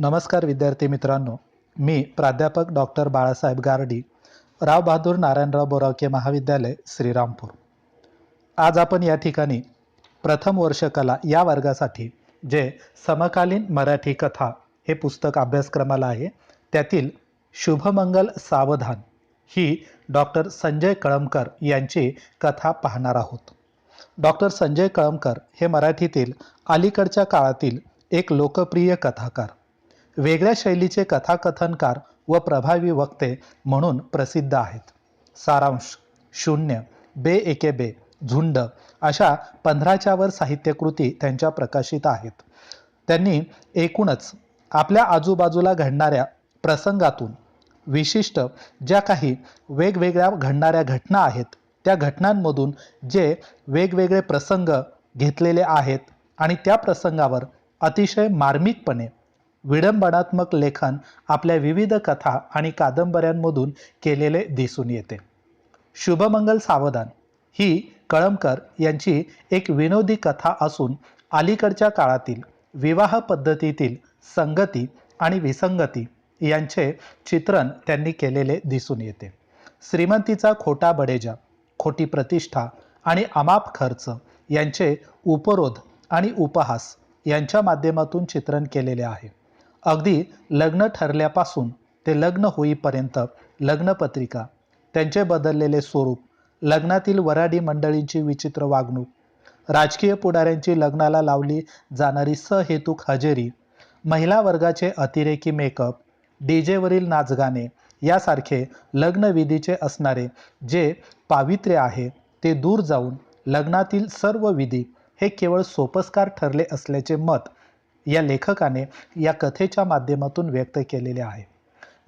नमस्कार विद्यार्थी मित्रांनो. मी प्राध्यापक डॉक्टर बाळासाहेब गारडी राव बहादूर नारायणराव बोरावके महाविद्यालय श्रीरामपूर. आज आपण या ठिकाणी प्रथम वर्ष कला या वर्गासाठी जे समकालीन मराठी कथा हे पुस्तक अभ्यासक्रमाला आहे त्यातील शुभमंगल सावधान ही डॉक्टर संजय कळमकर यांची कथा पाहणार आहोत. डॉक्टर संजय कळमकर हे मराठीतील अलीकडच्या काळातील एक लोकप्रिय कथाकार. वेगळ्या शैलीचे कथाकथनकार व प्रभावी वक्ते म्हणून प्रसिद्ध आहेत. सारांश शून्य बे एके बे झुंड अशा पंधराच्यावर साहित्यकृती त्यांच्या प्रकाशित आहेत. त्यांनी एकूणच आपल्या आजूबाजूला घडणाऱ्या प्रसंगातून विशिष्ट ज्या काही वेगवेगळ्या घडणाऱ्या घटना आहेत त्या घटनांमधून जे वेगवेगळे प्रसंग घेतलेले आहेत आणि त्या प्रसंगावर अतिशय मार्मिकपणे विडंबनात्मक लेखन आपल्या विविध कथा आणि कादंबऱ्यांमधून केलेले दिसून येते. शुभमंगल सावधान ही कळमकर यांची एक विनोदी कथा असून अलीकडच्या काळातील विवाह पद्धतीतील संगती आणि विसंगती यांचे चित्रण त्यांनी केलेले दिसून येते. श्रीमंतीचा खोटा बडेजा खोटी प्रतिष्ठा आणि अमाप खर्च यांचे उपरोध आणि उपहास यांच्या माध्यमातून चित्रण केलेले आहे. अगदी लग्न ठरल्यापासून ते लग्न होईपर्यंत लग्नपत्रिका त्यांचे बदललेले स्वरूप लग्नातील वराडी मंडळींची विचित्र वागणूक राजकीय पुढाऱ्यांची लग्नाला लावली जाणारी सहेतुक हजेरी महिला वर्गाचे अतिरेकी मेकअप डीजेवरील नाचगाणे यासारखे लग्नविधीचे असणारे जे पावित्र्य आहे ते दूर जाऊन लग्नातील सर्व विधी हे केवळ सोपस्कार ठरले असल्याचे मत या लेखकाने या कथेच्या माध्यमातून व्यक्त केलेले आहे.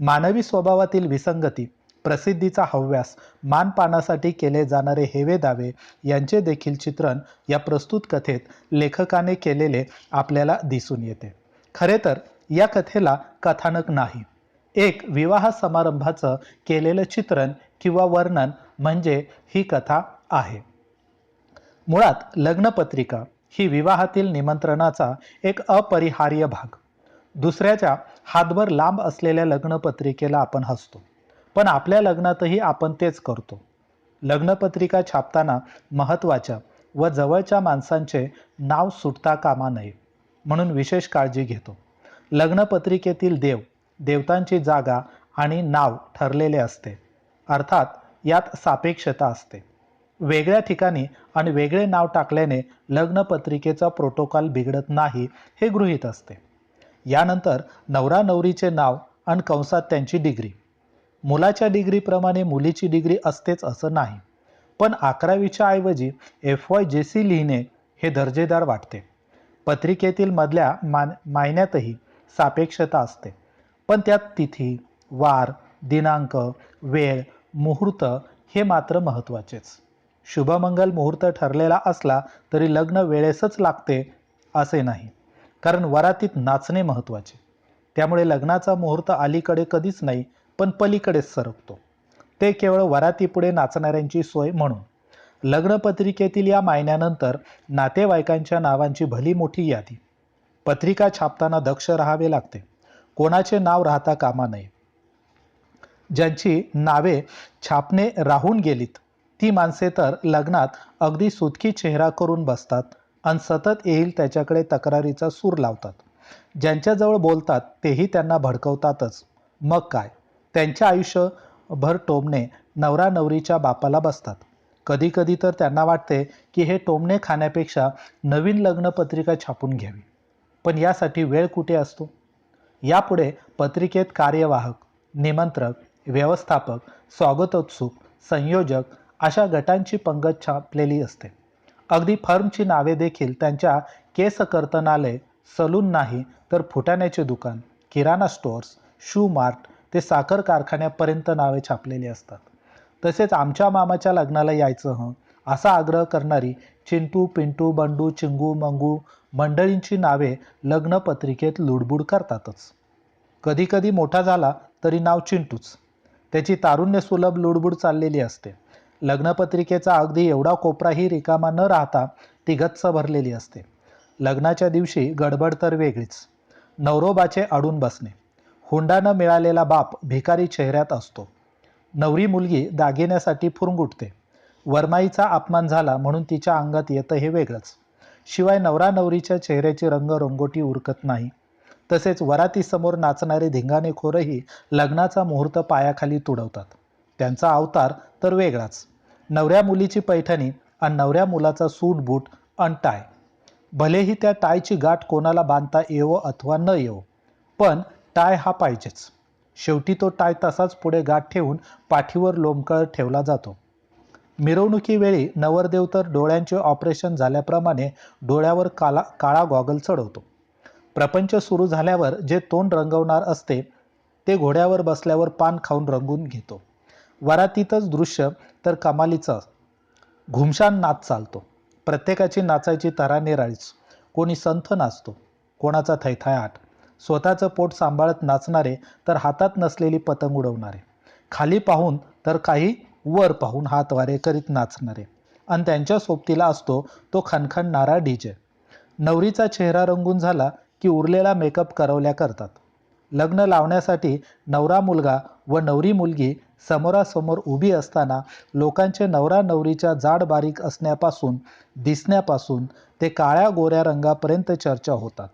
मानवी स्वभावातील विसंगती प्रसिद्धीचा हव्यास मानपानासाठी केले जाणारे हेवे दावे यांचे देखील चित्रण या प्रस्तुत कथेत लेखकाने केलेले आपल्याला दिसून येते. खरे तर या कथेला कथानक नाही. एक विवाह समारंभाचं केलेलं चित्रण किंवा वर्णन म्हणजे ही कथा आहे. मुळात लग्नपत्रिका ही विवाहातील निमंत्रणाचा एक अपरिहार्य भाग. दुसऱ्याच्या हातभर लांब असलेल्या लग्नपत्रिकेला आपण हसतो. पण आपल्या लग्नातही आपण तेच करतो. लग्नपत्रिका छापताना महत्त्वाच्या व जवळच्या माणसांचे नाव सुटता कामा नये म्हणून विशेष काळजी घेतो. लग्नपत्रिकेतील देव देवतांची जागा आणि नाव ठरलेले असते. अर्थात यात सापेक्षता असते. वेगळ्या ठिकाणी आणि वेगळे नाव टाकल्याने लग्नपत्रिकेचा प्रोटोकॉल बिघडत नाही हे गृहीत असते. यानंतर नवरा नवरीचे नाव आणि कंसात त्यांची डिग्री मुलाच्या डिग्रीप्रमाणे मुलीची डिग्री असतेच असं नाही. पण अकरावीच्या ऐवजी एफ वाय जे सी लिहिणे हे दर्जेदार वाटते. पत्रिकेतील मधल्या मान मायन्यातही सापेक्षता असते. पण त्यात तिथी वार दिनांक वेळ मुहूर्त हे मात्र महत्त्वाचेच. शुभमंगल मुहूर्त ठरलेला असला तरी लग्न वेळेसच लागते असे नाही. कारण वरातीत नाचणे महत्त्वाचे. त्यामुळे लग्नाचा मुहूर्त अलीकडे कधीच नाही पण पलीकडेच सरकतो. ते केवळ वरातीपुढे नाचणाऱ्यांची सोय म्हणून. लग्नपत्रिकेतील या मायन्यानंतर नातेवाईकांच्या नावांची भली मोठी यादी. पत्रिका छापताना दक्ष राहावे लागते. कोणाचे नाव राहता कामा नये. ज्यांची नावे छापणे राहून गेलीत ती माणसे तर लग्नात अगदी सुतकी चेहरा करून बसतात आणि सतत येईल त्याच्याकडे तक्रारीचा सूर लावतात. ज्यांच्याजवळ बोलतात तेही त्यांना भडकवतातच. मग काय? त्यांच्या आयुष्यभर टोमणे नवरा नवरीच्या बापाला बसतात. कधीकधी तर त्यांना वाटते की हे टोमणे खाण्यापेक्षा नवीन लग्नपत्रिका छापून घ्यावी. पण यासाठी वेळ कुठे असतो? यापुढे पत्रिकेत कार्यवाहक निमंत्रक व्यवस्थापक स्वागतोत्सुक संयोजक अशा गटांची पंगत छापलेली असते. अगदी फर्मची नावे देखील त्यांच्या केस कर्तनालय सलून नाही तर फुटाण्याचे दुकान किराणा स्टोअर्स शू मार्ट ते साखर कारखान्यापर्यंत नावे छापलेली असतात. तसेच आमच्या मामाच्या लग्नाला यायचं हं असा आग्रह करणारी चिंटू पिंटू बंडू चिंगू मंगू मंडळींची नावे लग्नपत्रिकेत लुडबुड करतातच. कधीकधी मोठा झाला तरी नाव चिंटूच. त्याची तारुण्य सुलभ लुडबुड चाललेली असते. लग्नपत्रिकेचा अगदी एवढा कोपराही रिकामा न राहता ती गच्च भरलेली असते. लग्नाच्या दिवशी गडबड तर वेगळीच. नवरोबाचे अडून बसणे. हुंडा न मिळालेला बाप भिकारी चेहऱ्यात असतो. नवरी मुलगी दागिन्यासाठी फुरंगुटते. वरमाईचा अपमान झाला म्हणून तिच्या अंगात येतं हे वेगळंच. शिवाय नवरा नवरीच्या चेहऱ्याची रंग रंगोटी उरकत नाही. तसेच वरातीसमोर नाचणारे धिंगाणेखोरही लग्नाचा मुहूर्त पायाखाली तुडवतात. त्यांचा अवतार तर वेगळाच. नवऱ्या मुलीची पैठणी आणि नवऱ्या मुलाचा सूट बूट आणि टाय. भलेही त्या टायची गाठ कोणाला बांधता येवो अथवा न येवो पण टाय हा पाहिजेच. शेवटी तो टाय तसाच पुढे गाठ ठेवून पाठीवर लोंबकळ ठेवला जातो. मिरवणुकीवेळी नवरदेव तर डोळ्यांचे ऑपरेशन झाल्याप्रमाणे डोळ्यावर काला काळा गॉगल चढवतो. प्रपंच सुरू झाल्यावर जे तोंड रंगवणार असते ते घोड्यावर बसल्यावर पान खाऊन रंगून घेतो. वरातीतच दृश्य तर कमालीचा घुमशान नाच चालतो. प्रत्येकाची नाचायची तरा निराळीच कोणी संथ नाचतो कोणाचा थैथायाट स्वतःचं पोट सांभाळत नाचणारे तर हातात नसलेली पतंग उडवणारे. खाली पाहून तर काही वर पाहून हात वारे करीत नाचणारे. आणि त्यांच्या सोबतीला असतो तो खणखणणारा डीजे. नवरीचा चेहरा रंगून झाला की उरलेला मेकअप करवल्या करतात. लग्न लावण्यासाठी नवरा मुलगा व नवरी मुलगी समोरासमोर उभी असताना लोकांचे नवरा नवरीच्या जाड बारीक असण्यापासून दिसण्यापासून ते काळ्या गोऱ्या रंगापर्यंत चर्चा होतात.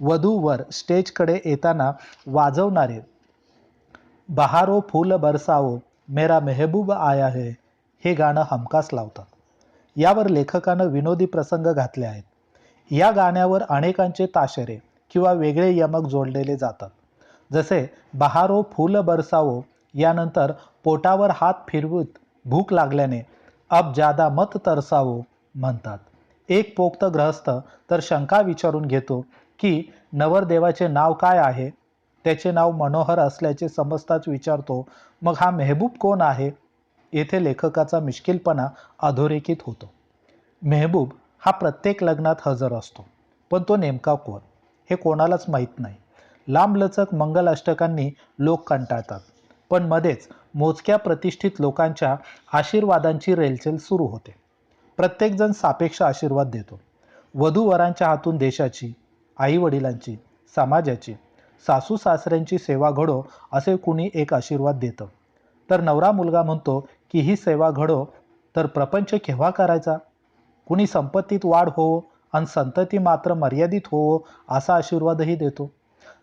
वधूवर स्टेजकडे येताना वाजवणारे बहारो फूल बरसाओ मेरा मेहबूब आया है हे गाणं हमखास लावतात. यावर लेखकानं विनोदी प्रसंग घातले आहेत. या गाण्यावर अनेकांचे ताशेरे किंवा वेगळे यमक जोडलेले जातात. जसे बहारो फुल बरसावो यानंतर पोटावर हात फिरवत भूक लागल्याने अब जादा मत तरसावो म्हणतात. एक पोक्त ग्रहस्थ तर शंका विचारून घेतो की नवरदेवाचे नाव काय आहे? त्याचे नाव मनोहर असल्याचे समजताच विचारतो मग हा मेहबूब कोण आहे? येथे लेखकाचा मिश्किलपणा अधोरेखित होतो. मेहबूब हा प्रत्येक लग्नात हजर असतो पण तो नेमका कोण? हे कोणालाच माहीत नाही. लांबलचक मंगलाष्टकांनी लोक कंटाळतात. पण मध्येच मोजक्या प्रतिष्ठित लोकांच्या आशीर्वादांची रेलचेल सुरू होते. प्रत्येकजण सापेक्ष आशीर्वाद देतो. वधूवरांच्या हातून देशाची आईवडिलांची समाजाची सासू सासऱ्यांची सेवा घडो असे कुणी एक आशीर्वाद देतं. तर नवरा मुलगा म्हणतो की ही सेवा घडो तर प्रपंच केव्हा करायचा? कुणी संपत्तीत वाढ होवो आणि संतती मात्र मर्यादित होवो असा आशीर्वादही देतो.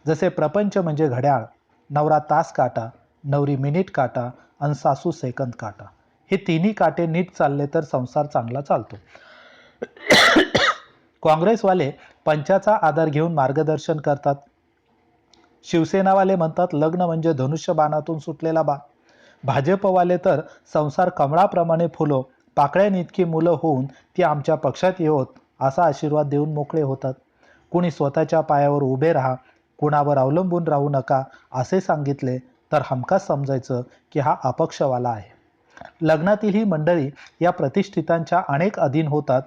जसे प्रपंच म्हणजे घड्याळ नवरा तास काटा नवरी मिनिट काटा आणि सासू सेकंद काटा. हे तिन्ही काटे नीट चालले तर संसार चांगला चालतो. काँग्रेसवाले पंचाचा आधार घेऊन मार्गदर्शन करतात. शिवसेनावाले म्हणतात लग्न म्हणजे धनुष्यबाणातून सुटलेला बा. भाजपवाले तर संसार कमळाप्रमाणे फुलो पाकळ्यानितकी मुलं होऊन ती आमच्या पक्षात येवत असा आशीर्वाद देऊन मोकळे होतात. कुणी स्वतःच्या पायावर उभे राहा कुणावर अवलंबून राहू नका असे सांगितले तर हमखास समजायचं की हा अपक्षवाला आहे. लग्नातील ही मंडळी या प्रतिष्ठितांच्या अनेक अधीन होतात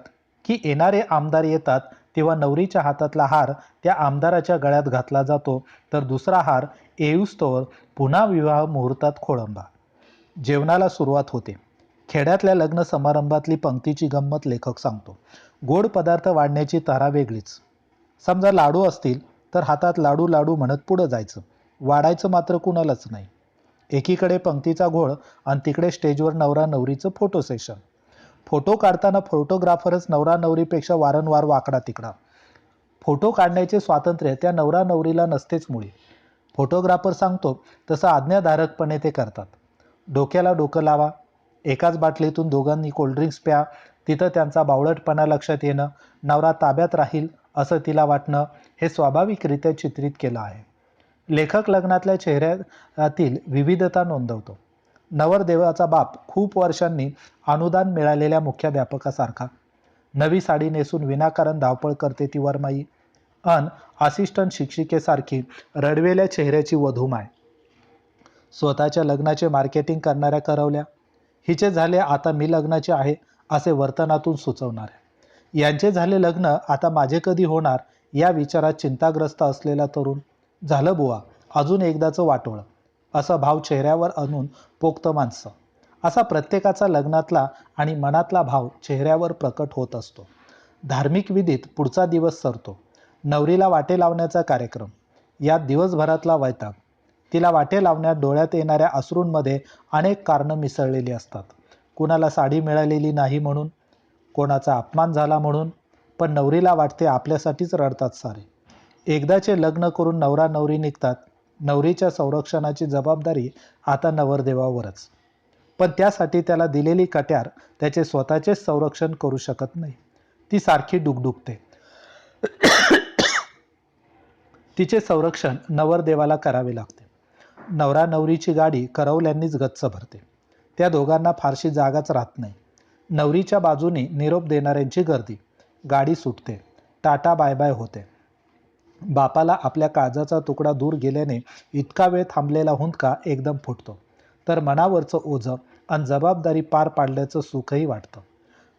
की येणारे आमदार येतात तेव्हा नवरीच्या हातातला हार त्या आमदाराच्या गळ्यात घातला जातो तर दुसरा हार येऊस्तोवर पुन्हा विवाह मुहूर्तात खोळंबा. जेवणाला सुरुवात होते. खेड्यातल्या लग्न समारंभातली पंक्तीची गंमत लेखक सांगतो. गोड पदार्थ वाढण्याची तारा वेगळीच. समजा लाडू असतील तर हातात लाडू लाडू म्हणत पुढं जायचं. वाढायचं मात्र कुणालाच नाही. एकीकडे पंक्तीचा घोळ आणि तिकडे स्टेजवर नवरा नवरीचं फोटो सेशन फोटो काढताना फोटोग्राफरच नवरा नवरीपेक्षा वारंवार वाकडा तिकडा. फोटो काढण्याचे स्वातंत्र्य त्या नवरा नवरीला नसतेच मुळी. फोटोग्राफर सांगतो तसं आज्ञाधारकपणे ते करतात. डोक्याला डोकं लावा एकाच बाटलीतून दोघांनी कोल्ड्रिंक्स प्या. तिथं त्यांचा बावळटपणा लक्षात येणं. नवरा ताब्यात राहील असं तिला वाटणं. हे स्वाभाविकरित्या चित्रित केलं आहे. लेखक लग्नातल्या चेहऱ्यातील विविधता नोंदवतो. नवरदेवाचा बाप खूप वर्षांनी अनुदान मिळालेल्या मुख्याध्यापकासारखा. नवी साडी नेसून विनाकारण धावपळ करते ती वरमाई. अन असिस्टंट शिक्षिकेसारखी रडवेल्या चेहऱ्याची वधूमाय. स्वतःच्या लग्नाचे मार्केटिंग करणाऱ्या करवल्या. हिचे झाले आता मी लग्नाचे आहे असे वर्तनातून सुचवणारे. यांचे झाले लग्न आता माझे कधी होणार या विचारात चिंताग्रस्त असलेला तरुण झालं बुवा अजून एकदाचं वाटोळं. असा भाव चेहऱ्यावर आणून पोक्त माणसं. असा प्रत्येकाचा लग्नातला आणि मनातला भाव चेहऱ्यावर प्रकट होत असतो. धार्मिक विधीत पुढचा दिवस सरतो. नवरीला वाटे लावण्याचा कार्यक्रम. यात दिवसभरातला वैताग. तिला वाटे लावण्यात डोळ्यात येणाऱ्या अश्रूंमध्ये अनेक कारणं मिसळलेली असतात. कुणाला साडी मिळालेली नाही म्हणून कोणाचा अपमान झाला म्हणून पण नवरीला वाटते आपल्यासाठीच रडतात सारे. एकदाचे लग्न करून नवरा नवरी निघतात नवरीच्या संरक्षणाची जबाबदारी आता नवरदेवावरच. पण त्यासाठी त्याला दिलेली कट्यार त्याचे स्वतःचेच संरक्षण करू शकत नाही. ती सारखी डुगडुगते. तिचे संरक्षण नवरदेवाला करावे लागते. नवरा नवरीची गाडी करवल्यांनीच गच्च भरते. त्या दोघांना फारशी जागाच राहत नाही. नवरीच्या बाजूने निरोप देणाऱ्यांची गर्दी. गाडी सुटते. टाटा बाय बाय होते. बापाला आपल्या काळजाचा तुकडा दूर गेल्याने इतका वेळ थांबलेला हुंदका एकदम फुटतो. तर मनावरचं ओझं आणि जबाबदारी पार पाडल्याचं सुखही वाटतं.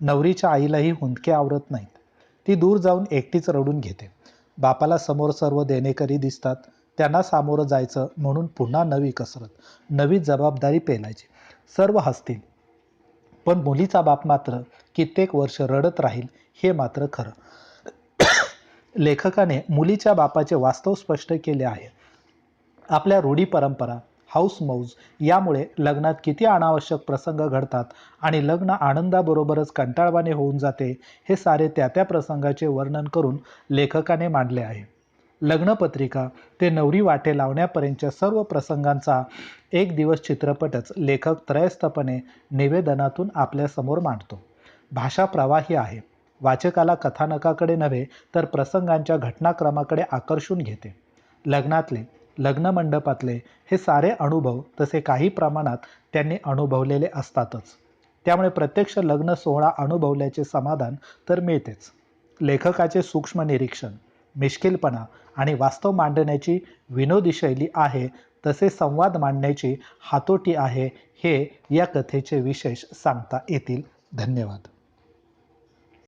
नवरीच्या आईलाही हुंदके आवरत नाहीत. ती दूर जाऊन एकटीच रडून घेते. बापाला समोर सर्व देणेकरी दिसतात. त्यांना सामोरं जायचं म्हणून पुन्हा नवी कसरत नवी जबाबदारी पेलायची. सर्व हसतील. पण मुलीचा बाप मात्र कित्येक वर्ष रडत राहील हे मात्र खरं. लेखकाने मुलीच्या बापाचे वास्तव स्पष्ट केले आहे. आपल्या रूढी परंपरा हाऊस मौज यामुळे लग्नात किती अनावश्यक प्रसंग घडतात आणि लग्न आनंदाबरोबरच कंटाळवाने होऊन जाते हे सारे त्या त्या प्रसंगाचे वर्णन करून लेखकाने मांडले आहे. लग्नपत्रिका ते नवरी वाटे लावण्यापर्यंतच्या सर्व प्रसंगांचा एक दिवस चित्रपटच लेखक त्रयस्थपणे निवेदनातून आपल्यासमोर मांडतो. भाषा प्रवाही आहे. वाचकाला कथानकाकडे नव्हे तर प्रसंगांच्या घटनाक्रमाकडे आकर्षून घेते. लग्नातले लग्न मंडपातले हे सारे अनुभव तसे काही प्रमाणात त्यांनी अनुभवलेले असतातच. त्यामुळे प्रत्यक्ष लग्न सोहळा अनुभवल्याचे समाधान तर मिळतेच. लेखकाचे सूक्ष्म निरीक्षण. मिश्किलपणा आणि वास्तव मांडण्याची विनोदी शैली आहे तसे संवाद मांडण्याची हातोटी आहे हे या कथेचे विशेष सांगता येतील. धन्यवाद.